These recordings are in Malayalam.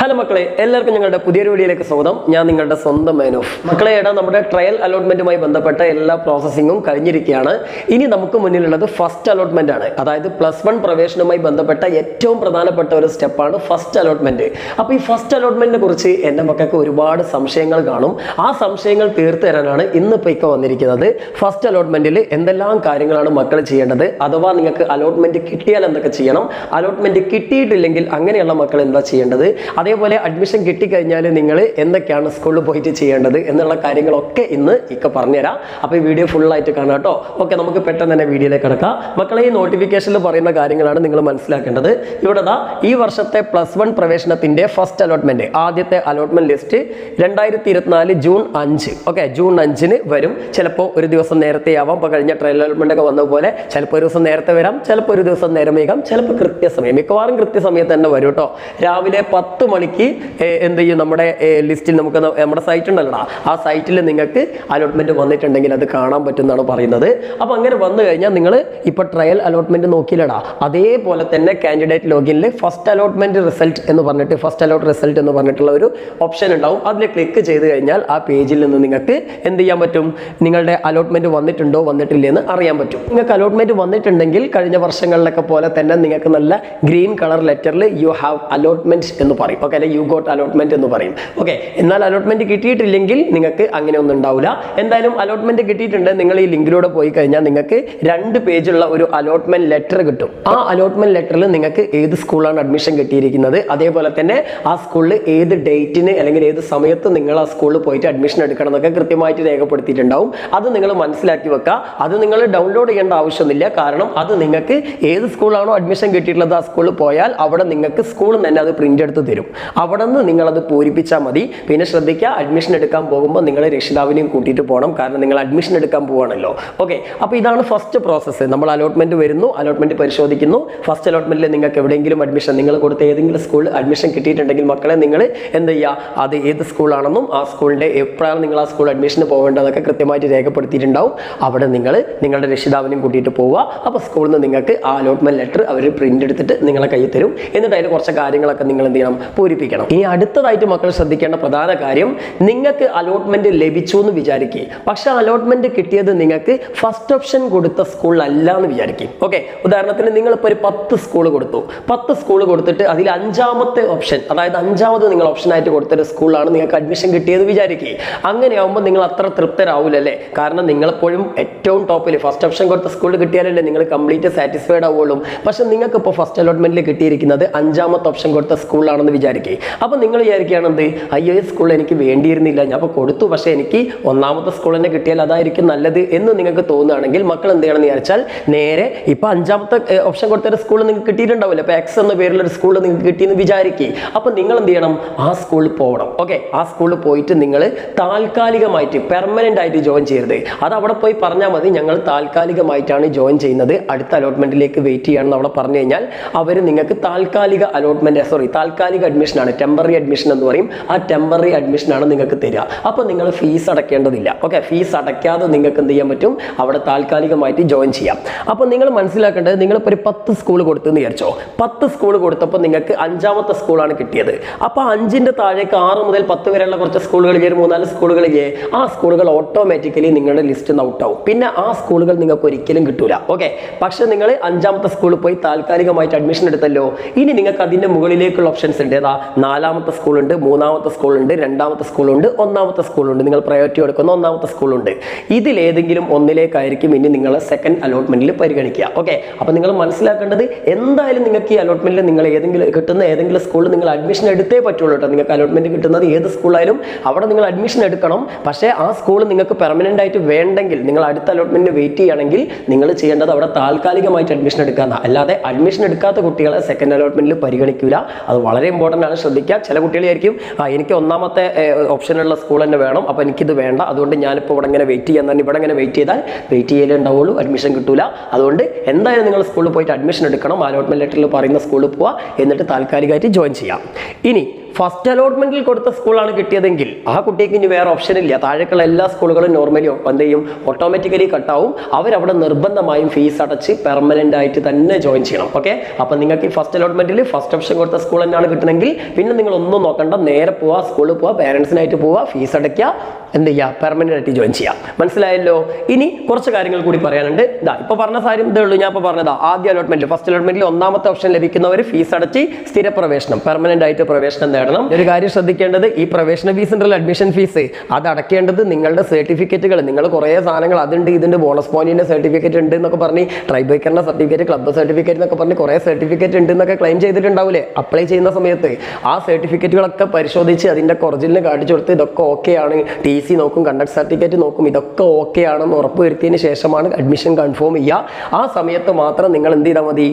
ഹലോ മക്കളെ എല്ലാവർക്കും ഞങ്ങളുടെ പുതിയൊരു വീഡിയോയിലേക്ക് സ്വാഗതം. ഞാൻ നിങ്ങളുടെ സ്വന്തം മേനോഫ് മക്കളെ ഏടാ നമ്മുടെ ട്രയൽ അലോട്ട്മെന്റുമായി ബന്ധപ്പെട്ട എല്ലാ പ്രോസസ്സിങ്ങും കഴിഞ്ഞിരിക്കുകയാണ്. ഇനി നമുക്ക് മുന്നിലുള്ളത് ഫസ്റ്റ് അലോട്ട്മെന്റ് ആണ്. അതായത് പ്ലസ് വൺ പ്രവേശനവുമായി ബന്ധപ്പെട്ട ഏറ്റവും പ്രധാനപ്പെട്ട ഒരു സ്റ്റെപ്പാണ് ഫസ്റ്റ് അലോട്ട്മെന്റ് അപ്പോൾ ഈ ഫസ്റ്റ് അലോട്ട്മെന്റിനെ കുറിച്ച് എന്റെ മക്കൾക്ക് ഒരുപാട് സംശയങ്ങൾ കാണും. ആ സംശയങ്ങൾ തീർത്തു തരാനാണ് ഇന്നിപ്പോൾ ഇപ്പോൾ വന്നിരിക്കുന്നത്. ഫസ്റ്റ് അലോട്ട്മെന്റിൽ എന്തെല്ലാം കാര്യങ്ങളാണ് മക്കൾ ചെയ്യേണ്ടത്? അഥവാ നിങ്ങൾക്ക് അലോട്ട്മെന്റ് കിട്ടിയാൽ എന്തൊക്കെ ചെയ്യണം? അലോട്ട്മെന്റ് കിട്ടിയിട്ടില്ലെങ്കിൽ അങ്ങനെയുള്ള മക്കൾ എന്താ ചെയ്യേണ്ടത്? അതേപോലെ അഡ്മിഷൻ കിട്ടിക്കഴിഞ്ഞാൽ നിങ്ങൾ എന്തൊക്കെയാണ് സ്കൂളിൽ പോയിട്ട് ചെയ്യേണ്ടത് എന്നുള്ള കാര്യങ്ങളൊക്കെ ഇന്ന് ഇക്ക പറഞ്ഞുതരാം. അപ്പോൾ ഈ വീഡിയോ ഫുള്ളായിട്ട് കാണാം കേട്ടോ. ഓക്കെ നമുക്ക് പെട്ടെന്ന് തന്നെ വീഡിയോയിലേക്ക് കിടക്കാം. മക്കളെ ഈ നോട്ടിഫിക്കേഷനിൽ പറയുന്ന കാര്യങ്ങളാണ് നിങ്ങൾ മനസ്സിലാക്കേണ്ടത്. ഇവിടെ ദാ ഈ വർഷത്തെ പ്ലസ് വൺ പ്രവേശനത്തിന്റെ ഫസ്റ്റ് അലോട്ട്മെന്റ് ആദ്യത്തെ അലോട്ട്മെന്റ് ലിസ്റ്റ് രണ്ടായിരത്തി ഇരുപത്തിനാല് ജൂൺ അഞ്ച്. ഓക്കെ ജൂൺ അഞ്ചിന് വരും. ചിലപ്പോൾ ഒരു ദിവസം നേരത്തെ ആവാം. ഇപ്പോൾ കഴിഞ്ഞ ട്രയൽ അലോട്ട്മെന്റ് ഒക്കെ വന്ന പോലെ ചിലപ്പോൾ ഒരു ദിവസം നേരത്തെ വരാം ചിലപ്പോൾ ഒരു ദിവസം നേരം വേഗം ചിലപ്പോൾ കൃത്യസമയം. മിക്കവാറും കൃത്യസമയത്ത് തന്നെ വരും കേട്ടോ. രാവിലെ പത്ത് മണിക്ക് എന്ത് ചെയ്യും? നമ്മുടെ ലിസ്റ്റിൽ നമുക്ക് നമ്മുടെ സൈറ്റ് ഉണ്ടല്ലോ ആ സൈറ്റിൽ നിങ്ങൾക്ക് അലോട്ട്മെന്റ് വന്നിട്ടുണ്ടെങ്കിൽ അത് കാണാൻ പറ്റുമെന്നാണ് പറയുന്നത്. അപ്പോൾ അങ്ങനെ വന്നു കഴിഞ്ഞാൽ നിങ്ങൾ ഇപ്പോൾ ട്രയൽ അലോട്ട്മെന്റ് നോക്കിയില്ലടാ. അതേപോലെ തന്നെ കാൻഡിഡേറ്റ് ലോഗിനിൽ ഫസ്റ്റ് അലോട്ട്മെന്റ് റിസൾട്ട് എന്ന് പറഞ്ഞിട്ട് ഫസ്റ്റ് അലോട്ട് റിസൾട്ട് എന്ന് പറഞ്ഞിട്ടുള്ള ഒരു ഓപ്ഷൻ ഉണ്ടാവും. അതിൽ ക്ലിക്ക് ചെയ്ത് കഴിഞ്ഞാൽ ആ പേജിൽ നിന്ന് നിങ്ങൾക്ക് എന്ത് ചെയ്യാൻ പറ്റും? നിങ്ങളുടെ അലോട്ട്മെന്റ് വന്നിട്ടുണ്ടോ വന്നിട്ടില്ലേ എന്ന് അറിയാൻ പറ്റും. നിങ്ങൾക്ക് അലോട്ട്മെന്റ് വന്നിട്ടുണ്ടെങ്കിൽ കഴിഞ്ഞ വർഷങ്ങളിലൊക്കെ പോലെ തന്നെ നിങ്ങൾക്ക് നല്ല ഗ്രീൻ കളർ ലെറ്ററിൽ യു ഹാവ് അലോട്ട്മെന്റ് എന്ന് പറയും. ഓക്കെ അല്ലെ യു ഗോട്ട് അലോട്ട്മെന്റ് എന്ന് പറയും. ഓക്കെ എന്നാൽ അലോട്ട്മെന്റ് കിട്ടിയിട്ടില്ലെങ്കിൽ നിങ്ങൾക്ക് അങ്ങനെ ഒന്നും ഉണ്ടാവില്ല എന്തായാലും അലോട്ട്മെന്റ് കിട്ടിയിട്ടുണ്ട്. നിങ്ങൾ ഈ ലിങ്കിലൂടെ പോയി കഴിഞ്ഞാൽ നിങ്ങൾക്ക് രണ്ട് പേജുള്ള ഒരു അലോട്ട്മെന്റ് ലെറ്റർ കിട്ടും. ആ അലോട്ട്മെന്റ് ലെറ്ററിൽ നിങ്ങൾക്ക് ഏത് സ്കൂളാണ് അഡ്മിഷൻ കിട്ടിയിരിക്കുന്നത്? അതേപോലെ തന്നെ ആ സ്കൂളിൽ ഏത് ഡേറ്റിന് അല്ലെങ്കിൽ ഏത് സമയത്ത് നിങ്ങൾ ആ സ്കൂളിൽ പോയിട്ട് അഡ്മിഷൻ എടുക്കണം എന്നൊക്കെ കൃത്യമായിട്ട് രേഖപ്പെടുത്തിയിട്ടുണ്ടാവും. അത് നിങ്ങൾ മനസ്സിലാക്കി വെക്കുക. അത് നിങ്ങൾ ഡൗൺലോഡ് ചെയ്യേണ്ട ആവശ്യമൊന്നുമില്ല. കാരണം അത് നിങ്ങൾക്ക് ഏത് സ്കൂളാണോ അഡ്മിഷൻ കിട്ടിയിട്ടുള്ളത് ആ സ്കൂളിൽ പോയാൽ അവിടെ നിങ്ങൾക്ക് സ്കൂളിൽ തന്നെ അത് പ്രിന്റ് എടുത്ത് തരും. അവിടെ നിന്ന് നിങ്ങളത് പൂരിപ്പിച്ചാൽ മതി. പിന്നെ ശ്രദ്ധിക്കുക അഡ്മിഷൻ എടുക്കാൻ പോകുമ്പോൾ നിങ്ങൾ രക്ഷിതാവിനെയും കൂട്ടിയിട്ട് പോകണം കാരണം നിങ്ങൾ അഡ്മിഷൻ എടുക്കാൻ പോവാണല്ലോ. ഓക്കെ അപ്പോൾ ഇതാണ് ഫസ്റ്റ് പ്രോസസ്സ് നമ്മൾ അലോട്ട്മെന്റ് വരുന്നു അലോട്ട്മെന്റ് പരിശോധിക്കുന്നു. ഫസ്റ്റ് അലോട്ട്മെന്റിൽ നിങ്ങൾക്ക് എവിടെയെങ്കിലും അഡ്മിഷൻ നിങ്ങൾ കൊടുത്ത ഏതെങ്കിലും സ്കൂളിൽ അഡ്മിഷൻ കിട്ടിയിട്ടുണ്ടെങ്കിൽ മക്കളെ നിങ്ങൾ എന്ത് ചെയ്യുക അത് ഏത് സ്കൂളാണെന്നും ആ സ്കൂളിന്റെ എപ്പോഴാണ് നിങ്ങൾ ആ സ്കൂൾ അഡ്മിഷന് പോകേണ്ടതൊക്കെ കൃത്യമായിട്ട് രേഖപ്പെടുത്തിയിട്ടുണ്ടാവും. അവിടെ നിങ്ങൾ നിങ്ങളുടെ രക്ഷിതാവിനെയും കൂട്ടിയിട്ട് പോവുക. അപ്പോൾ സ്കൂളിൽ നിന്ന് നിങ്ങൾക്ക് ആ അലോട്ട്മെന്റ് ലെറ്റർ അവർ പ്രിന്റ് എടുത്തിട്ട് നിങ്ങളെ കയ്യിൽ തരും. എന്നിട്ട് അതിൽ കുറച്ച് കാര്യങ്ങളൊക്കെ നിങ്ങൾ എന്ത് ചെയ്യണം? പൂരിപ്പിക്കണം. ഇനി അടുത്തതായിട്ട് മക്കൾ ശ്രദ്ധിക്കേണ്ട പ്രധാന കാര്യം നിങ്ങൾക്ക് അലോട്ട്മെന്റ് ലഭിച്ചു എന്ന് വിചാരിക്കുക പക്ഷെ അലോട്ട്മെന്റ് കിട്ടിയത് നിങ്ങൾക്ക് ഫസ്റ്റ് ഓപ്ഷൻ കൊടുത്ത സ്കൂളിലല്ല എന്ന് വിചാരിക്കും. ഓക്കെ ഉദാഹരണത്തിന് നിങ്ങൾ ഇപ്പൊ ഒരു പത്ത് സ്കൂൾ കൊടുത്തു. പത്ത് സ്കൂൾ കൊടുത്തിട്ട് അതിൽ അഞ്ചാമത്തെ ഓപ്ഷൻ അതായത് അഞ്ചാമത് നിങ്ങൾ ഓപ്ഷനായിട്ട് കൊടുത്തൊരു സ്കൂളിലാണ് നിങ്ങൾക്ക് അഡ്മിഷൻ കിട്ടിയത് വിചാരിക്കുക അങ്ങനെയാവുമ്പോൾ നിങ്ങൾ അത്ര തൃപ്തരാവില്ലല്ലേ കാരണം നിങ്ങളെപ്പോഴും ഏറ്റവും ടോപ്പിൽ ഫസ്റ്റ് ഓപ്ഷൻ കൊടുത്ത സ്കൂളിൽ കിട്ടിയാലല്ലേ നിങ്ങൾ കംപ്ലീറ്റ് സാറ്റിസ്ഫൈഡ് ആവുള്ളൂ. പക്ഷെ നിങ്ങൾക്ക് ഇപ്പോൾ ഫസ്റ്റ് അലോട്ട്മെന്റിൽ കിട്ടിയിരിക്കുന്നത് അഞ്ചാമത്തെ ഓപ്ഷൻ കൊടുത്ത സ്കൂളാണെന്ന് വിചാരിക്കുക അപ്പോൾ നിങ്ങൾ വിചാരിക്കുകയാണ് എന്ത്? അയ്യോ സ്കൂൾ എനിക്ക് വേണ്ടിയിരുന്നില്ല. ഞാൻ അപ്പോൾ കൊടുത്തു. പക്ഷേ എനിക്ക് ഒന്നാമത്തെ സ്കൂൾ തന്നെ കിട്ടിയാൽ അതായിരിക്കും നല്ലത് എന്ന് നിങ്ങൾക്ക് തോന്നുകയാണെങ്കിൽ മക്കൾ എന്ത് ചെയ്യണമെന്ന് വിചാരിച്ചാൽ നേരെ ഇപ്പോൾ അഞ്ചാമത്തെ ഓപ്ഷൻ കൊടുത്തൊരു സ്കൂൾ നിങ്ങൾക്ക് കിട്ടിയിട്ടുണ്ടാവില്ല. അപ്പോൾ എക്സ് എന്ന പേരിലൊരു സ്കൂൾ നിങ്ങൾക്ക് കിട്ടിയെന്ന് വിചാരിക്കുക അപ്പോൾ നിങ്ങൾ എന്ത് ചെയ്യണം? ആ സ്കൂളിൽ പോകണം ഓക്കെ ആ സ്കൂളിൽ പോയിട്ട് നിങ്ങൾ താൽക്കാലികമായിട്ട് പെർമനന്റ് ആയിട്ട് ജോയിൻ ചെയ്യരുത്. അത് അവിടെ പോയി പറഞ്ഞാൽ മതി. ഞങ്ങൾ താൽക്കാലികമായിട്ടാണ് ജോയിൻ ചെയ്യുന്നത്. അടുത്ത അലോട്ട്മെന്റിലേക്ക് വെയിറ്റ് ചെയ്യണമെന്ന് അവിടെ പറഞ്ഞു കഴിഞ്ഞാൽ അവർ നിങ്ങൾക്ക് താൽക്കാലിക അലോട്ട്മെന്റ് സോറി താൽക്കാലിക അഡ്മിഷൻ ആണ്. ടെമ്പററി അഡ്മിഷൻ എന്ന് പറയും. ആ ടെമ്പററി അഡ്മിഷനാണ് നിങ്ങൾക്ക് തരിക. അപ്പോൾ നിങ്ങൾ ഫീസ് അടയ്ക്കേണ്ടതില്ല. ഓക്കെ ഫീസ് അടയ്ക്കാതെ നിങ്ങൾക്ക് എന്ത് ചെയ്യാൻ പറ്റും? അവിടെ താൽക്കാലികമായിട്ട് ജോയിൻ ചെയ്യാം. അപ്പോൾ നിങ്ങൾ മനസ്സിലാക്കേണ്ടത് നിങ്ങളിപ്പോൾ ഒരു പത്ത് സ്കൂൾ കൊടുത്തെന്ന് വിചാരിച്ചോ? പത്ത് സ്കൂൾ കൊടുത്തപ്പോൾ നിങ്ങൾക്ക് അഞ്ചാമത്തെ സ്കൂളാണ് കിട്ടിയത്. അപ്പോൾ അഞ്ചിന്റെ താഴേക്ക് ആറ് മുതൽ പത്ത് വരെയുള്ള കുറച്ച് സ്കൂളുകളിൽ ഒരു മൂന്നാൽ സ്കൂളുകളിലെ ആ സ്കൂളുകൾ ഓട്ടോമാറ്റിക്കലി നിങ്ങളുടെ ലിസ്റ്റ് ഔട്ട് ഔട്ടാവും പിന്നെ ആ സ്കൂളുകൾ നിങ്ങൾക്ക് ഒരിക്കലും കിട്ടൂല. ഓക്കെ പക്ഷേ നിങ്ങൾ അഞ്ചാമത്തെ സ്കൂളിൽ പോയി താൽക്കാലികമായിട്ട് അഡ്മിഷൻ എടുത്തല്ലോ. ഇനി നിങ്ങൾക്ക് അതിന്റെ മുകളിലേക്കുള്ള ഓപ്ഷൻസ് ഉണ്ട്. ഏതാ നാലാമത്തെ സ്കൂളുണ്ട് മൂന്നാമത്തെ സ്കൂളുണ്ട് രണ്ടാമത്തെ സ്കൂളുണ്ട് ഒന്നാമത്തെ സ്കൂളുണ്ട്. നിങ്ങൾ പ്രയോറിറ്റി കൊടുക്കുന്ന ഒന്നാമത്തെ സ്കൂളുണ്ട്. ഇതിലേതെങ്കിലും ഒന്നിലേക്കായിരിക്കും ഇനി നിങ്ങൾ സെക്കൻഡ് അലോട്ട്മെന്റിൽ പരിഗണിക്കുക. ഓക്കെ അപ്പോൾ നിങ്ങൾ മനസ്സിലാക്കേണ്ടത് എന്തായാലും നിങ്ങൾക്ക് ഈ അലോട്ട്മെന്റിൽ നിങ്ങൾ ഏതെങ്കിലും കിട്ടുന്ന ഏതെങ്കിലും സ്കൂളിൽ നിങ്ങൾ അഡ്മിഷൻ എടുത്തേ പറ്റുള്ളൂ കേട്ടോ നിങ്ങൾക്ക് അലോട്ട്മെന്റ് കിട്ടുന്നത് ഏത് സ്കൂളായാലും അവിടെ നിങ്ങൾ അഡ്മിഷൻ എടുക്കണം. പക്ഷേ ആ സ്കൂൾ നിങ്ങൾക്ക് പെർമനന്റ് ആയിട്ട് വേണ്ടെങ്കിൽ നിങ്ങൾ അടുത്ത അലോട്ട്മെന്റിന് വെയിറ്റ് ചെയ്യുകയാണെങ്കിൽ നിങ്ങൾ ചെയ്യേണ്ടത് അവിടെ താൽക്കാലികമായിട്ട് അഡ്മിഷൻ എടുക്കാന്ന അല്ലാതെ അഡ്മിഷൻ എടുക്കാത്ത കുട്ടികളെ സെക്കൻഡ് അലോട്ട്മെന്റിൽ പരിഗണിക്കില്ല അത് വളരെ ഇമ്പോർട്ടന്റ് ആണ് ശ്രദ്ധിക്കുക. ചില കുട്ടികളായിരിക്കും എനിക്ക് ഒന്നാമത്തെ ഓപ്ഷനുള്ള സ്കൂൾ തന്നെ വേണം അപ്പോൾ എനിക്കിത് വേണ്ട. അതുകൊണ്ട് ഞാനിപ്പോൾ ഇവിടെ ഇങ്ങനെ വെയിറ്റ് ചെയ്യാൻ തന്നെ ഇവിടെ ഇങ്ങനെ വെയിറ്റ് ചെയ്താൽ വെയിറ്റ് ചെയ്യലേ ഉണ്ടാവുള്ളൂ അഡ്മിഷൻ കിട്ടൂല. അതുകൊണ്ട് എന്തായാലും നിങ്ങൾ സ്കൂളിൽ പോയിട്ട് അഡ്മിഷൻ എടുക്കണം. അലോട്ട്മെന്റ് ലെറ്ററിൽ പറയുന്ന സ്കൂളിൽ പോവുക എന്നിട്ട് താൽക്കാലികമായിട്ട് ജോയിൻ ചെയ്യാം. ഇനി ഫസ്റ്റ് അലോട്ട്മെന്റിൽ കൊടുത്ത സ്കൂളാണ് കിട്ടിയതെങ്കിൽ ആ കുട്ടിക്ക് ഇനി വേറെ ഓപ്ഷൻ ഇല്ല. താഴേക്കുള്ള എല്ലാ സ്കൂളുകളും നോർമലി എന്ത് ചെയ്യും. ഓട്ടോമാറ്റിക്കലി കട്ടാവും അവരവിടെ നിർബന്ധമായും ഫീസ് അടച്ച് പെർമനന്റ് ആയിട്ട് തന്നെ ജോയിൻ ചെയ്യണം. ഓക്കെ അപ്പൊ നിങ്ങൾക്ക് ഈ ഫസ്റ്റ് അലോട്ട്മെന്റിൽ ഫസ്റ്റ് ഓപ്ഷൻ കൊടുത്ത സ്കൂൾ തന്നെയാണ് കിട്ടണമെങ്കിൽ പിന്നെ നിങ്ങൾ ഒന്നും നോക്കണ്ട. നേരെ പോവാ സ്കൂളിൽ പോവാ പേരൻസിനായിട്ട് പോവാ ഫീസ് അടയ്ക്കുക. എന്ത് ചെയ്യുക പെർമനന്റ് ആയിട്ട് ജോയിൻ ചെയ്യാം. മനസ്സിലായല്ലോ? ഇനി കുറച്ച് കാര്യങ്ങൾ കൂടി പറയാനുണ്ട്. ഇതാ ഇപ്പൊ പറഞ്ഞ കാര്യം ഇതേ ഉള്ളൂ. ഞാൻ ഇപ്പൊ പറഞ്ഞതാ ആദ്യ അലോട്ട്മെന്റ് ഫസ്റ്റ് അലോട്ട്മെന്റിൽ ഒന്നാമത്തെ ഓപ്ഷൻ ലഭിക്കുന്നവർ ഫീസ് അടച്ച് സ്ഥിര പ്രവേശനം പെർമനന്റ് ആയിട്ട് പ്രവേശനം നേടണം. ഒരു കാര്യം ശ്രദ്ധിക്കേണ്ടത് ഈ പ്രവേശന ഫീസ് ഉണ്ടല്ലോ അഡ്മിഷൻ ഫീസ് അത് അടക്കേണ്ടത് നിങ്ങളുടെ സർട്ടിഫിക്കറ്റുകൾ നിങ്ങൾ കുറേ സാധനങ്ങൾ അതുണ്ട് ഇതിന്റെ ബോണസ് പോയിന്റിന്റെ സർട്ടിഫിക്കറ്റ് ഉണ്ട് എന്നൊക്കെ പറഞ്ഞ് ട്രൈ ബൈക്കറിന്റെ സർട്ടിഫിക്കറ്റ് ക്ലബ് സർട്ടിഫിക്കറ്റ് എന്നൊക്കെ പറഞ്ഞ് കുറേ സർട്ടിഫിക്കറ്റ് ഉണ്ട് എന്നൊക്കെ ക്ലെയിം ചെയ്തിട്ടുണ്ടാവില്ലേ അപ്ലൈ ചെയ്യുന്ന സമയത്ത് ആ സർട്ടിഫിക്കറ്റുകളൊക്കെ പരിശോധിച്ച് അതിന്റെ ഒറിജിനൽ കാണിച്ചു കൊടുത്ത് ഇതൊക്കെ ഓക്കെ ആണ്. ടി സി നോക്കും കണ്ടക്ട് സർട്ടിഫിക്കറ്റ് നോക്കും ഇതൊക്കെ ഓക്കെ ആണെന്ന് ഉറപ്പുവരുത്തിയതിന് ശേഷമാണ് അഡ്മിഷൻ കൺഫേം ചെയ്യുക. ആ സമയത്ത് മാത്രം നിങ്ങൾ എന്ത് ചെയ്താൽ മതി?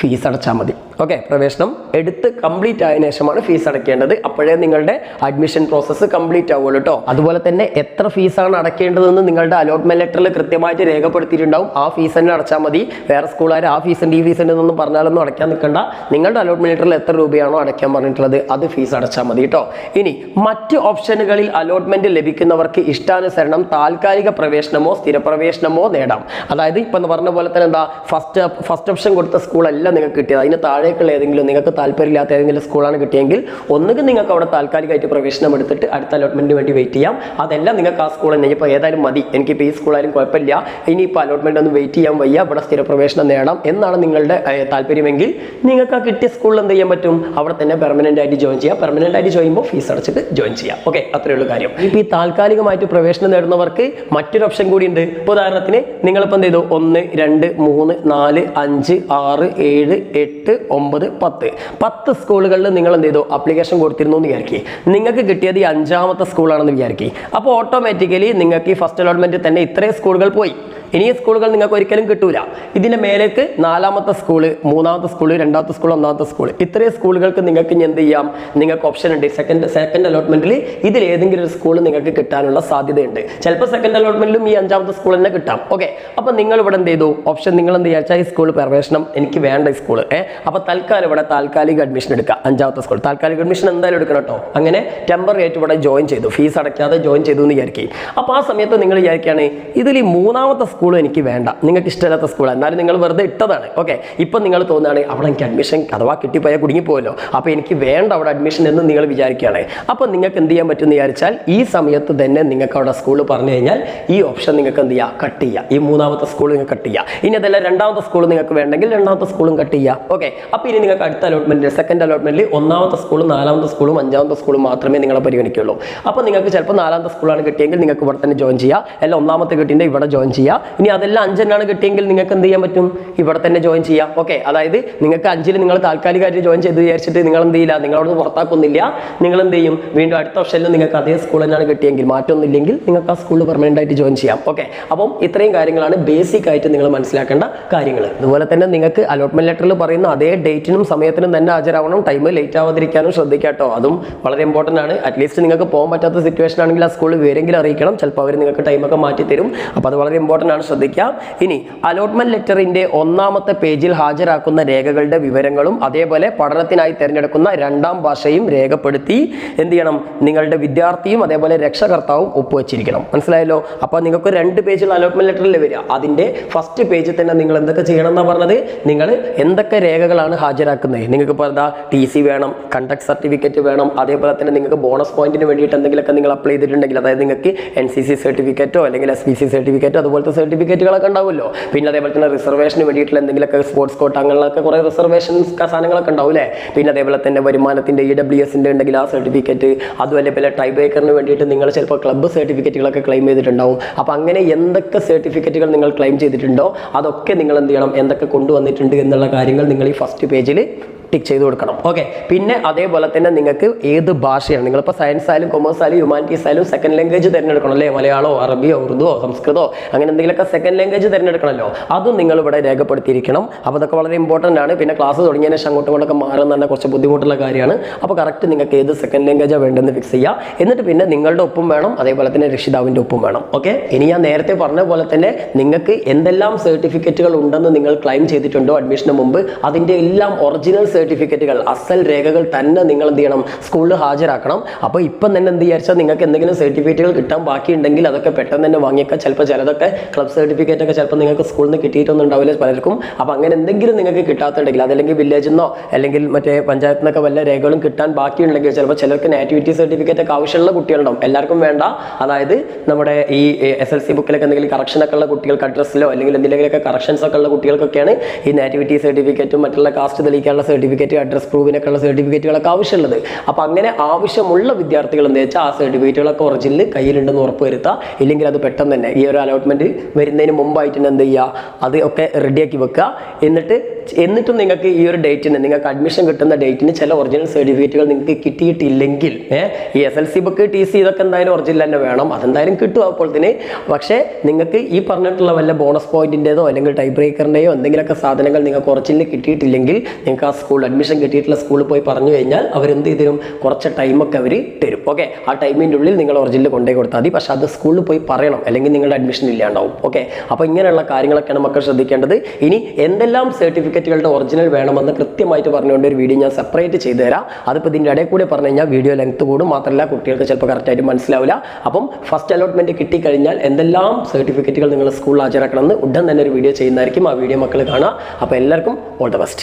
ഫീസ് അടച്ചാൽ മതി. ഓക്കെ പ്രവേശനം. എടുത്ത് കംപ്ലീറ്റ് ആയതിനു ശേഷമാണ് ഫീസ് അടയ്ക്കേണ്ടത് അപ്പോഴേ നിങ്ങളുടെ അഡ്മിഷൻ പ്രോസസ്സ് കംപ്ലീറ്റ് ആവുള്ളൂ കേട്ടോ അതുപോലെ തന്നെ എത്ര ഫീസാണ് അടയ്ക്കേണ്ടതെന്ന് നിങ്ങളുടെ അലോട്ട്മെന്റ് ലെറ്ററിൽ കൃത്യമായിട്ട് രേഖപ്പെടുത്തിയിട്ടുണ്ടാവും. ആ ഫീസ് തന്നെ അടച്ചാൽ മതി. വേറെ സ്കൂളുകാർ ആ ഫീസിന്റെ ഈ ഫീസിന്റെ എന്നൊന്നും പറഞ്ഞാലൊന്നും അടയ്ക്കാൻ നിൽക്കണ്ട. നിങ്ങളുടെ അലോട്ട്മെന്റ് ലെറ്ററിൽ എത്ര രൂപയാണോ അടയ്ക്കാൻ പറഞ്ഞിട്ടുള്ളത് അത് ഫീസ് അടച്ചാൽ മതി കേട്ടോ ഇനി മറ്റ് ഓപ്ഷനുകളിൽ അലോട്ട്മെന്റ് ലഭിക്കുന്നവർക്ക് ഇഷ്ടാനുസരണം താൽക്കാലിക പ്രവേശനമോ സ്ഥിരപ്രവേശനമോ നേടാം. അതായത് ഇപ്പം പറഞ്ഞ പോലെ തന്നെ എന്താ ഫസ്റ്റ് ഫസ്റ്റ് ഓപ്ഷൻ കൊടുത്ത സ്കൂളല്ല നിങ്ങൾക്ക് കിട്ടിയത്. അതിന് താഴേക്കുള്ള ഏതെങ്കിലും നിങ്ങൾക്ക് താല്പര്യമില്ലാത്ത ഏതെങ്കിലും സ്കൂളാണ് കിട്ടിയെങ്കിൽ ഒന്നുകിൽ നിങ്ങൾക്ക് അവിടെ താൽക്കാലികമായിട്ട് പ്രവേശനം എടുത്തിട്ട് അടുത്ത അലോട്ട്മെന്റിന് വേണ്ടി വെയിറ്റ് ചെയ്യാം. അതെല്ലാം നിങ്ങൾക്ക് ആ സ്കൂൾ തന്നെ. ഇപ്പോൾ ഏതായാലും മതി. എനിക്കിപ്പോൾ ഈ സ്കൂളായാലും കുഴപ്പമില്ല. ഇനിയിപ്പോൾ അലോട്ട്മെന്റ് ഒന്ന് വെയിറ്റ് ചെയ്യാൻ വയ്യ. ഇവിടെ സ്ഥിരപ്രവേശനം നേടാം എന്നാണ് നിങ്ങളുടെ താല്പര്യമെങ്കിൽ നിങ്ങൾക്ക് ആ കിട്ടിയ സ്കൂളിൽ എന്ത് ചെയ്യാൻ പറ്റും? അവിടെ തന്നെ പെർമനന്റ് ആയിട്ട് ജോയിൻ ചെയ്യാം. പെർമനന്റ് ആയിട്ട് ചെയ്യുമ്പോൾ ഫീസ് അടച്ചിട്ട് ജോയിൻ ചെയ്യാം. ഓക്കെ അത്രയേ ഉള്ളൂ കാര്യം. ഇപ്പോൾ ഈ താൽക്കാലികമായിട്ട് പ്രവേശനം നേടുന്നവർക്ക് മറ്റൊരു ഓപ്ഷൻ കൂടി ഉണ്ട്. ഇപ്പോൾ ഉദാഹരണത്തിന് നിങ്ങളിപ്പോൾ എന്ത് ചെയ്തു? ഒന്ന് രണ്ട് മൂന്ന് നാല് അഞ്ച് ആറ് ഏഴ് എട്ട് ഒമ്പത് പത്ത്. പത്ത് സ്കൂളുകളിൽ നിങ്ങൾ എന്ത് ചെയ്തു? അപ്ലിക്കേഷൻ കൊടുത്തിരുന്നു എന്ന് വിചാരിക്കുക നിങ്ങൾക്ക് കിട്ടിയത് ഈ അഞ്ചാമത്തെ സ്കൂളാണെന്ന് വിചാരിക്കുക അപ്പോൾ ഓട്ടോമാറ്റിക്കലി നിങ്ങൾക്ക് ഈ ഫസ്റ്റ് അലോട്ട്മെന്റ് തന്നെ ഇത്രയും സ്കൂളുകൾ പോയി. ഇനി സ്കൂളുകൾ നിങ്ങൾക്ക് ഒരിക്കലും കിട്ടൂല. ഇതിന്റെ മേലേക്ക് നാലാമത്തെ സ്കൂൾ മൂന്നാമത്തെ സ്കൂൾ രണ്ടാമത്തെ സ്കൂൾ ഒന്നാമത്തെ സ്കൂൾ ഇത്രയും സ്കൂളുകൾക്ക് നിങ്ങൾക്ക് ഇനി എന്ത് ചെയ്യാം? നിങ്ങൾക്ക് ഓപ്ഷൻ ഉണ്ട്. സെക്കൻഡ് സെക്കൻഡ് അലോട്ട്മെന്റിൽ ഇതിൽ ഏതെങ്കിലും ഒരു സ്കൂൾ നിങ്ങൾക്ക് കിട്ടാനുള്ള സാധ്യതയുണ്ട്. ചിലപ്പോൾ സെക്കൻഡ് അലോട്ട്മെന്റിലും ഈ അഞ്ചാമത്തെ സ്കൂൾ തന്നെ കിട്ടാം. ഓക്കെ അപ്പോൾ നിങ്ങൾ ഇവിടെ എന്ത് ചെയ്തു? ഓപ്ഷൻ നിങ്ങൾ എന്ത് വിചാരിച്ചാൽ ഈ സ്കൂൾ പ്രവേശനം എനിക്ക് വേണ്ട ഈ സ്കൂൾ ഏഹ് അപ്പോൾ തൽക്കാലം ഇവിടെ താൽക്കാലിക അഡ്മിഷൻ എടുക്കുക. അഞ്ചാമത്തെ സ്കൂൾ. താൽക്കാലിക അഡ്മിഷൻ എന്തായാലും എടുക്കണം കേട്ടോ. അങ്ങനെ ടെമ്പററി ആയിട്ട് ഇവിടെ ജോയിൻ ചെയ്തു. ഫീസ് അടയ്ക്കാതെ ജോയിൻ ചെയ്തു എന്ന് വിചാരിക്കും അപ്പോൾ ആ സമയത്ത് നിങ്ങൾ വിചാരിക്കുകയാണ് ഇതിൽ ഈ മൂന്നാമത്തെ സ്കൂളും എനിക്ക് വേണ്ട. നിങ്ങൾക്ക് ഇഷ്ടമില്ലാത്ത സ്കൂൾ എന്നാലും നിങ്ങൾ വെറുതെ ഇട്ടതാണ്. ഓക്കെ ഇപ്പം നിങ്ങൾ തോന്നുകയാണ് അവിടെ എനിക്ക് അഡ്മിഷൻ അഥവാ കിട്ടിപ്പോയാൽ കുടുങ്ങിപ്പോയല്ലോ. അപ്പോൾ എനിക്ക് വേണ്ട അവിടെ അഡ്മിഷൻ എന്ന് നിങ്ങൾ വിചാരിക്കുകയാണ്. അപ്പോൾ നിങ്ങൾക്ക് എന്ത് ചെയ്യാൻ പറ്റുമെന്ന് വിചാരിച്ചാൽ ഈ സമയത്ത് തന്നെ നിങ്ങൾക്ക് അവിടെ സ്കൂൾ പറഞ്ഞു കഴിഞ്ഞാൽ ഈ ഓപ്ഷൻ നിങ്ങൾക്ക് എന്ത് ചെയ്യുക കട്ട് ചെയ്യുക ഈ മൂന്നാമത്തെ സ്കൂൾ നിങ്ങൾക്ക് കട്ട് ചെയ്യുക ഇനി അതല്ല രണ്ടാമത്തെ സ്കൂൾ നിങ്ങൾക്ക് വേണ്ടെങ്കിൽ രണ്ടാമത്തെ സ്കൂളും കട്ട് ചെയ്യുക ഓക്കെ അപ്പോൾ ഇനി നിങ്ങൾക്ക് അടുത്ത അലോട്ട്മെന്റിൽ സെക്കൻഡ് അലോട്ട്മെന്റിൽ ഒന്നാമത്തെ സ്കൂളും നാലാമത്തെ സ്കൂളും അഞ്ചാമത്തെ സ്കൂളും മാത്രമേ നിങ്ങളെ പരിഗണിക്കുകയുള്ളൂ. അപ്പോൾ നിങ്ങൾക്ക് ചിലപ്പോൾ നാലാമത്തെ സ്കൂളാണ് കിട്ടിയെങ്കിൽ നിങ്ങൾക്ക് ഇവിടെ തന്നെ ജോയിൻ ചെയ്യുക അല്ല ഒന്നാമത്തെ കിട്ടിയിട്ട് ഇവിടെ ജോയിൻ ചെയ്യാം. ഇനി അതെല്ലാം അഞ്ചെണ്ണാണ് കിട്ടിയെങ്കിൽ നിങ്ങൾക്ക് എന്ത് ചെയ്യാൻ പറ്റും? ഇവിടെ തന്നെ ജോയിൻ ചെയ്യാം. ഓക്കെ അതായത് നിങ്ങൾക്ക് അഞ്ചിൽ നിങ്ങൾ താൽക്കാലികമായിട്ട് ജോയിൻ ചെയ്ത് വിചാരിച്ചിട്ട് നിങ്ങൾ എന്ത് ചെയ്യില്ല? നിങ്ങളോട് പുറത്താക്കുന്നില്ല. നിങ്ങൾ എന്ത് ചെയ്യും? വീണ്ടും അടുത്ത ഓപ്ഷനിൽ നിങ്ങൾക്ക് അതേ സ്കൂൾ തന്നെയാണ് കിട്ടിയെങ്കിൽ മാറ്റമൊന്നുമില്ലെങ്കിൽ നിങ്ങൾക്ക് ആ സ്കൂളിൽ പെർമനന്റ് ആയിട്ട് ജോയിൻ ചെയ്യാം. ഓക്കെ അപ്പം ഇത്രയും കാര്യങ്ങളാണ് ബേസിക് ആയിട്ട് നിങ്ങൾ മനസ്സിലാക്കേണ്ട കാര്യങ്ങൾ അതുപോലെ തന്നെ നിങ്ങൾക്ക് അലോട്ട്മെന്റ് ലെറ്ററിൽ പറയുന്ന അതേ ഡേറ്റിനും സമയത്തിനും തന്നെ ഹാജരാവണം. ടൈം ലേറ്റ് ആവാതിരിക്കാനും ശ്രദ്ധിക്കുക കേട്ടോ. അതും വളരെ ഇമ്പോർട്ടന്റ് ആണ്. അറ്റ്ലീസ്റ്റ് നിങ്ങൾക്ക് പോകാൻ പറ്റാത്ത സിറ്റുവേഷൻ ആണെങ്കിൽ ആ സ്കൂളിൽ വേരെങ്കിലും അറിയിക്കണം. ചിലപ്പോൾ അവർ നിങ്ങൾക്ക് ടൈമൊക്കെ മാറ്റി തരും അപ്പോൾ അത് വളരെ ഇമ്പോർട്ടന്റ് ആണ് ശ്രദ്ധിക്കുക. ഇനി അലോട്ട്മെന്റ് ലെറ്ററിന്റെ ഒന്നാമത്തെ പേജിൽ ഹാജരാക്കുന്ന രേഖകളുടെ വിവരങ്ങളും അതേപോലെ പഠനത്തിനായി തിരഞ്ഞെടുക്കുന്ന രണ്ടാം ഭാഷയും രേഖപ്പെടുത്തി എന്ത് ചെയ്യണം? നിങ്ങളുടെ വിദ്യാർത്ഥിയും അതേപോലെ രക്ഷകർത്താവും ഒപ്പുവെച്ചിരിക്കണം. മനസ്സിലായല്ലോ? അപ്പോൾ നിങ്ങൾക്ക് രണ്ട് പേജുള്ള അലോട്ട്മെന്റ് ലെറ്ററിൽ വരിക. അതിന്റെ ഫസ്റ്റ് പേജിൽ തന്നെ നിങ്ങൾ എന്തൊക്കെ ചെയ്യണം എന്നാണ് പറഞ്ഞത്? നിങ്ങൾ എന്തൊക്കെ രേഖകളാണ് ഹാജരാക്കുന്നത്? നിങ്ങൾക്ക് ഇപ്പോൾ എന്താ ടി സി വേണം കണ്ടക്ട് സർട്ടിഫിക്കറ്റ് വേണം അതേപോലെ തന്നെ നിങ്ങൾക്ക് ബോണസ് പോയിന്റിന് വേണ്ടിയിട്ട് എന്തെങ്കിലുമൊക്കെ നിങ്ങൾ അപ്ലൈ ചെയ്തിട്ടുണ്ടെങ്കിൽ അതായത് നിങ്ങൾക്ക് എൻ സി സി സർട്ടിഫിക്കറ്റോ അല്ലെങ്കിൽ എസ് പി സി സർട്ടിഫിക്കറ്റോ അതുപോലത്തെ സർട്ടിഫിക്കറ്റുകളൊക്കെ ഉണ്ടാവുമല്ലോ. പിന്നെ അതേപോലെ തന്നെ റിസർവേഷന് വേണ്ടിയിട്ടുള്ള എന്തെങ്കിലുമൊക്കെ സ്പോർട്സ് കോട്ട അങ്ങനെയൊക്കെ കുറേ റിസർവേഷൻ സാധനങ്ങളൊക്കെ ഉണ്ടാവും അല്ലേ? പിന്നെ അതേപോലെ തന്നെ വരുമാനത്തിന്റെ ഇ ഡബ്ല്യു എസിന്റെ ഉണ്ടെങ്കിൽ ആ സർട്ടിഫിക്കറ്റ് അതുപോലെ പിന്നെ ടൈ ബ്രേക്കറിന് വേണ്ടിയിട്ട് നിങ്ങൾ ചിലപ്പോൾ ക്ലബ്ബ് സർട്ടിഫിക്കറ്റുകളൊക്കെ ക്ലെയിം ചെയ്തിട്ടുണ്ടാവും. അപ്പോൾ അങ്ങനെ എന്തൊക്കെ സർട്ടിഫിക്കറ്റുകൾ നിങ്ങൾ ക്ലെയിം ചെയ്തിട്ടുണ്ടോ? അതൊക്കെ നിങ്ങൾ എന്ത് ചെയ്യണം? എന്തൊക്കെ കൊണ്ടുവന്നിട്ടുണ്ട് എന്നുള്ള കാര്യങ്ങൾ നിങ്ങൾ ഈ ഫസ്റ്റ് പേജിൽ ടിക്ക് ചെയ്ത് കൊടുക്കണം. ഓക്കെ പിന്നെ അതേപോലെ തന്നെ നിങ്ങൾക്ക് ഏത് ഭാഷയാണ്? നിങ്ങളിപ്പോൾ സയൻസ് ആയാലും കൊമേഴ്സ് ആയാലും ഹ്യൂമാനിറ്റീസ് ആയാലും സെക്കൻഡ് ലാംഗ്വേജ് തിരഞ്ഞെടുക്കണം അല്ലേ? മലയാളമോ അറബിയോ ഉറുദുവോ സംസ്കൃതമോ അങ്ങനെ എന്തെങ്കിലുമൊക്കെ സെക്കൻഡ് ലാംഗ്വേജ് തിരഞ്ഞെടുക്കണമല്ലോ. അതും നിങ്ങൾ ഇവിടെ രേഖപ്പെടുത്തിയിരിക്കണം. അപ്പോൾ അതൊക്കെ വളരെ ഇമ്പോർട്ടന്റ് ആണ്. പിന്നെ ക്ലാസ് തുടങ്ങിയതിന് ശേഷം അങ്ങോട്ടും ഇങ്ങോട്ടൊക്കെ മാറുന്ന തന്നെ കുറച്ച് ബുദ്ധിമുട്ടുള്ള കാര്യമാണ്. അപ്പോൾ കറക്റ്റ് നിങ്ങൾക്ക് ഏത് സെക്കൻഡ് ലാംഗ്വേജാണ് വേണ്ടതെന്ന് ഫിക്സ് ചെയ്യുക എന്നിട്ട് പിന്നെ നിങ്ങളുടെ ഒപ്പം വേണം. അതേപോലെ തന്നെ രക്ഷിതാവിന്റെ ഒപ്പം വേണം. ഓക്കെ ഇനി ഞാൻ നേരത്തെ പറഞ്ഞ പോലെ തന്നെ നിങ്ങൾക്ക് എന്തെല്ലാം സർട്ടിഫിക്കറ്റുകൾ ഉണ്ടെന്ന് നിങ്ങൾ ക്ലെയിം ചെയ്തിട്ടുണ്ടോ അഡ്മിഷന് മുമ്പ്? അതിന്റെ എല്ലാം ഒറിജിനൽ സർട്ടിഫിക്കറ്റുകൾ അസൽ രേഖകൾ തന്നെ നിങ്ങൾ എന്ത് ചെയ്യണം? സ്കൂളിൽ ഹാജരാക്കണം. അപ്പോൾ ഇപ്പം തന്നെ എന്ത് വിചാരിച്ചാൽ നിങ്ങൾക്ക് എന്തെങ്കിലും സർട്ടിഫിക്കറ്റുകൾ കിട്ടാൻ ബാക്കിയുണ്ടെങ്കിൽ അതൊക്കെ പെട്ടെന്ന് തന്നെ വാങ്ങിയേക്കാം. ചിലപ്പോൾ ചിലതൊക്കെ ക്ലബ് സർട്ടിഫിക്കറ്റ് ഒക്കെ ചിലപ്പോൾ നിങ്ങൾക്ക് സ്കൂളിൽ നിന്ന് കിട്ടിയിട്ടൊന്നും ഉണ്ടാവില്ല പലർക്കും. അപ്പോൾ അങ്ങനെ എന്തെങ്കിലും നിങ്ങൾക്ക് കിട്ടാത്തുണ്ടെങ്കിൽ അതല്ലെങ്കിൽ വില്ലേജിൽ നിന്നോ അല്ലെങ്കിൽ മറ്റേ പഞ്ചായത്തിൽ നിന്നൊക്കെ വല്ല രേഖകളും കിട്ടാൻ ബാക്കിയുണ്ടെങ്കിൽ ചിലപ്പോൾ ചിലർക്ക് നാറ്റിവിറ്റി സർട്ടിഫിക്കറ്റ് ഒക്കെ ആവശ്യമുള്ള കുട്ടികളുണ്ടാവും. എല്ലാവർക്കും വേണ്ട. അതായത് നമ്മുടെ ഈ എസ് എൽ സി ബുക്കിലൊക്കെ എന്തെങ്കിലും കറക്ഷനൊക്കെ ഉള്ള കുട്ടികൾക്ക് അഡ്രസ്സിലോ അല്ലെങ്കിൽ എന്തെങ്കിലുമൊക്കെ കറക്ഷൻസ് ഒക്കെ ഉള്ള കുട്ടികൾക്കൊക്കെയാണ് ഈ നാറ്റിവിറ്റി സർട്ടിഫിക്കറ്റും മറ്റുള്ള കാസ്റ്റ് തെളിയിക്കാനുള്ള സർട്ടിഫിക്കറ്റ് അഡ്രസ് പ്രൂഫിനൊക്കെയുള്ള സർട്ടിഫിക്കറ്റുകളൊക്കെ ആവശ്യമുള്ളത്. അപ്പോൾ അങ്ങനെ ആവശ്യമുള്ള വിദ്യാർത്ഥികൾ എന്താ വെച്ചാൽ ആ സർട്ടിഫിക്കറ്റുകളൊക്കെ ഒറിജിനൽ കയ്യിലുണ്ടെന്ന് ഉറപ്പ് വരുത്തുക ഇല്ലെങ്കിൽ അത് പെട്ടെന്ന് തന്നെ ഈ ഒരു അലോട്ട്മെന്റ് വരുന്നതിന് മുമ്പായിട്ട് തന്നെ എന്ത് ചെയ്യുക? അത് ഒക്കെ റെഡിയാക്കി വെക്കുക. എന്നിട്ട് എന്നിട്ടും നിങ്ങൾക്ക് ഈ ഒരു ഡേറ്റിന് നിങ്ങൾക്ക് അഡ്മിഷൻ കിട്ടുന്ന ഡേറ്റിന് ചില ഒറിജിനൽ സർട്ടിഫിക്കറ്റുകൾ നിങ്ങൾക്ക് കിട്ടിയിട്ടില്ലെങ്കിൽ ഈ S L C book T C ഇതൊക്കെ എന്തായാലും ഒറിജിനൽ തന്നെ വേണം. അതെന്തായാലും കിട്ടും അപ്പോൾ തന്നെ പക്ഷേ നിങ്ങൾക്ക് ഈ പറഞ്ഞിട്ടുള്ള വല്ല ബോണസ് പോയിന്റിന്റെതോ അല്ലെങ്കിൽ ടൈ ബ്രേക്കറിന്റെയോ എന്തെങ്കിലുമൊക്കെ സാധനങ്ങൾ നിങ്ങൾക്ക് ഒറിജിനൽ കിട്ടിയിട്ടില്ലെങ്കിൽ നിങ്ങൾക്ക് ആ സ്കൂൾ അഡ്മിഷൻ കിട്ടിയിട്ടുള്ള സ്കൂളിൽ പോയി പറഞ്ഞു കഴിഞ്ഞാൽ അവരെന്ത് ചെയ്തും കുറച്ച് ടൈമൊക്കെ അവർ തരും. ഓക്കെ ആ ടൈമിന്റെ ഉള്ളിൽ നിങ്ങൾ ഒറിജിനൽ കൊണ്ടേ കൊടുത്താൽ മതി. പക്ഷേ അത് സ്കൂളിൽ പോയി പറയണം. അല്ലെങ്കിൽ നിങ്ങളുടെ അഡ്മിഷൻ ഇല്ലാണ്ടാവും. ഓക്കെ അപ്പോൾ ഇങ്ങനെയുള്ള കാര്യങ്ങളൊക്കെയാണ് മക്കൾ ശ്രദ്ധിക്കേണ്ടത്. ഇനി എന്തെല്ലാം സർട്ടിഫിക്കറ്റുകളുടെ ഒറിജിനൽ വേണമെന്ന് കൃത്യമായിട്ട് പറഞ്ഞുകൊണ്ട് ഒരു വീഡിയോ ഞാൻ സെപ്പറേറ്റ് ചെയ്തു തരാം അതിപ്പോൾ ഇതിന്റെ ഇടയിൽ കൂടെ പറഞ്ഞു കഴിഞ്ഞാൽ വീഡിയോ ലെങ്ത് കൂടും. മാത്രമല്ല കുട്ടികൾക്ക് ചിലപ്പോൾ കറക്റ്റായിട്ട് മനസ്സിലാവില്ല. അപ്പം ഫസ്റ്റ് അലോട്ട്മെന്റ് കിട്ടിക്കഴിഞ്ഞാൽ എന്തെല്ലാം സർട്ടിഫിക്കറ്റുകൾ നിങ്ങൾ സ്കൂളിൽ ഹാജരാക്കണമെന്ന് ഉടൻ തന്നെ ഒരു വീഡിയോ ചെയ്യുന്നതായിരിക്കും. ആ വീഡിയോ മക്കൾ കാണാം അപ്പോൾ എല്ലാവർക്കും ഓൾ ദ ബെസ്റ്റ്